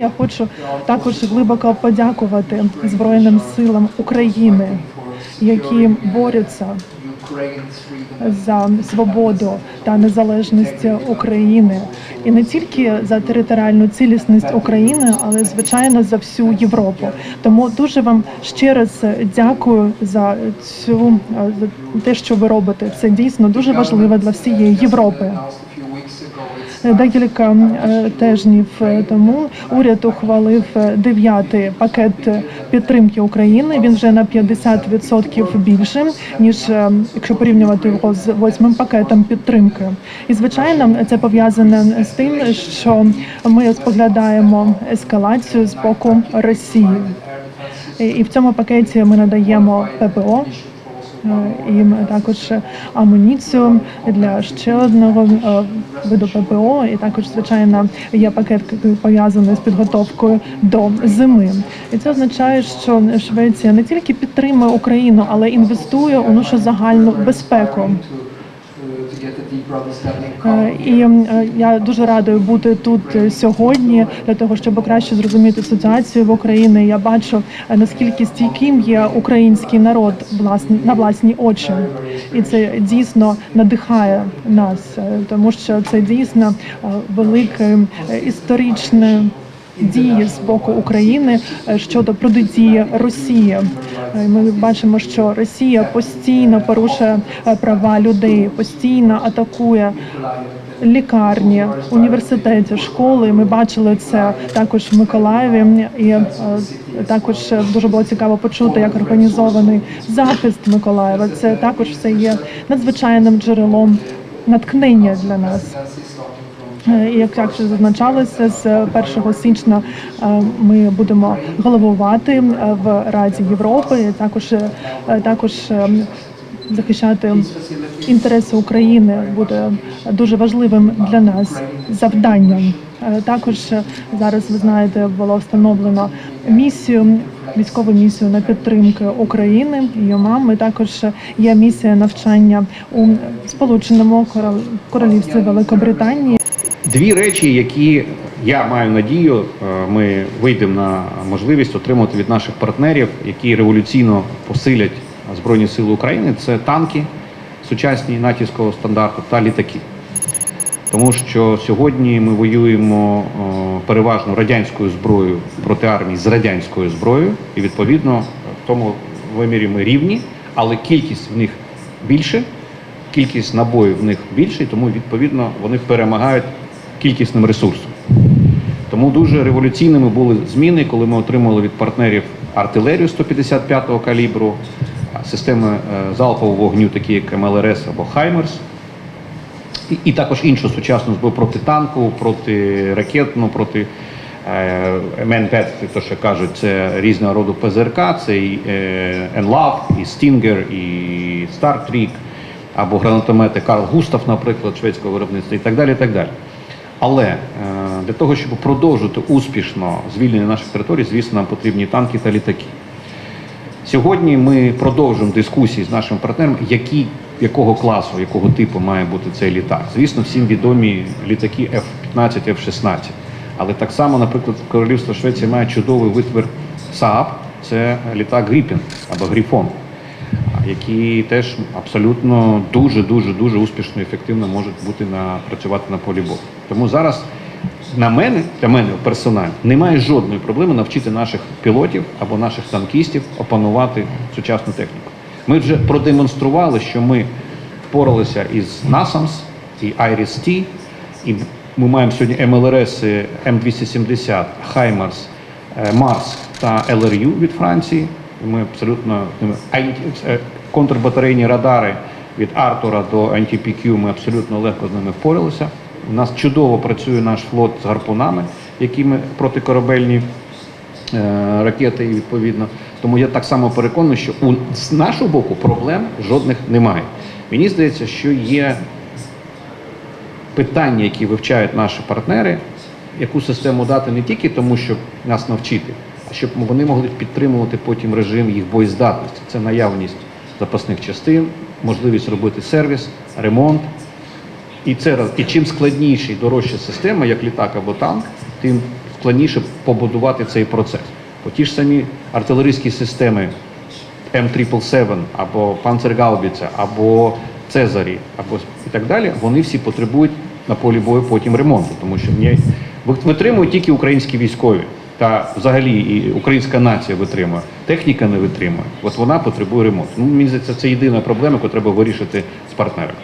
Я хочу також глибоко подякувати Збройним силам України, які борються за свободу та незалежність України, і не тільки за територіальну цілісність України, але звичайно за всю Європу. Тому дуже вам ще раз дякую за цю за те, що ви робите. Це дійсно дуже важливо для всієї Європи. Декілька е, тижнів е, тому уряд ухвалив е, дев'ятий пакет підтримки України. Він вже на 50% більше ніж е, якщо порівнювати його з восьмим пакетом підтримки. І звичайно, це пов'язане з тим, що ми споглядаємо ескалацію з боку Росії. І в цьому пакеті ми надаємо ППО. Е, І також амуніцію для ще одного е, виду ППО, і також звичайно є пакет пов'язаний з підготовкою до зими. І це означає, що Швеція не тільки підтримує Україну, але інвестує у нашу загальну безпеку. Е, І е, я дуже радою бути тут е, сьогодні для того, щоб краще зрозуміти ситуацію в Україні. Я бачу наскільки стійким є український народ власні на власні очі, і це дійсно надихає нас, тому що це дійсно велике історичне. Дії з боку України е, щодо протидії Росії. Е, Ми бачимо, що Росія постійно порушує е, права людей, постійно атакує лікарні, університети, школи. Ми бачили це також в Миколаєві, і також дуже було цікаво почути, як організований захист Миколаєва. Це також все є надзвичайним джерелом натхнення для нас. Е, як як вже зазначалося, з 1 січня е, ми будемо головувати е, в Раді Європи, також також захищати інтереси України буде дуже важливим для нас завданням. Також зараз ви знаєте, було встановлено місію. Військову місію на підтримку України ЮМАМ. І також є місія навчання у Сполученому Корол- Королівстві Великобританії. Дві речі, які я маю надію, е, ми вийдемо на можливість отримати від наших партнерів, які революційно посилять Збройні Сили України. Це танки сучасні натівського стандарту та літаки. Тому що сьогодні ми воюємо е, переважно радянською зброєю проти армії з радянською зброєю, і відповідно в тому вимірі ми рівні, але кількість в них більше, кількість набоїв в них більше, тому відповідно вони перемагають кількісним ресурсом. Тому дуже революційними були зміни, коли ми отримали від партнерів артилерію 155-го калібру, системи е, залпового вогню, такі як МЛРС або Хаймерс, і, і також іншу сучасну зброю проти танку, проти ракетну, проти е, МН-5, то що кажуть, це різного роду ПЗРК, це і ЕНЛАВ, і Стінгер, і Стартрік, або гранатомети Карл Густав, наприклад, шведського виробництва і так далі. І так далі. Але е, для того, щоб продовжити успішно звільнення наших територій, звісно, нам потрібні танки та літаки. Сьогодні ми продовжуємо дискусії з нашими партнерами, які, якого класу, якого типу має бути цей літак. Звісно, всім відомі літаки F-15, F-16. Але так само, наприклад, Королівство Швеції має чудовий витвір Saab, це літак Гріпін або Гріфон, які теж абсолютно дуже дуже дуже успішно і ефективно можуть бути на працювати на полі бою. Тому зараз на мене, для мене персонально, немає жодної проблеми навчити наших пілотів або наших танкістів опанувати сучасну техніку. Ми вже продемонстрували, що ми впоралися із NASAMS і IRIS-T, і ми маємо сьогодні МЛРС М270, Хаймарс, е, Марс та ЛРЮ від Франції. Ми абсолютно е, контрбатарейні радари від Артура до антипікю ми абсолютно легко з ними впоралися. У нас чудово працює наш флот з гарпунами, які ми протикорабельні е, ракети, відповідно. Тому я так само переконаний, що у з нашого боку проблем жодних немає. Мені здається, що є питання, які вивчають наші партнери, яку систему дати не тільки тому, щоб нас навчити, а щоб вони могли підтримувати потім режим їх боєздатності. Це наявність запасних частин, можливість робити сервіс, ремонт. І це. І чим складніша і дорожча система, як літак або танк, тим складніше побудувати цей процес. Бо ті ж самі артилерійські системи М777 або Панцергаубіця, або Цезарі, або і так далі, вони всі потребують на полі бою потім ремонту, тому що витримують тільки українські військові. Та взагалі і українська нація витримує, техніка не витримує. От вона потребує ремонту. Ну, мені здається, це єдина проблема, яку треба вирішити з партнерами.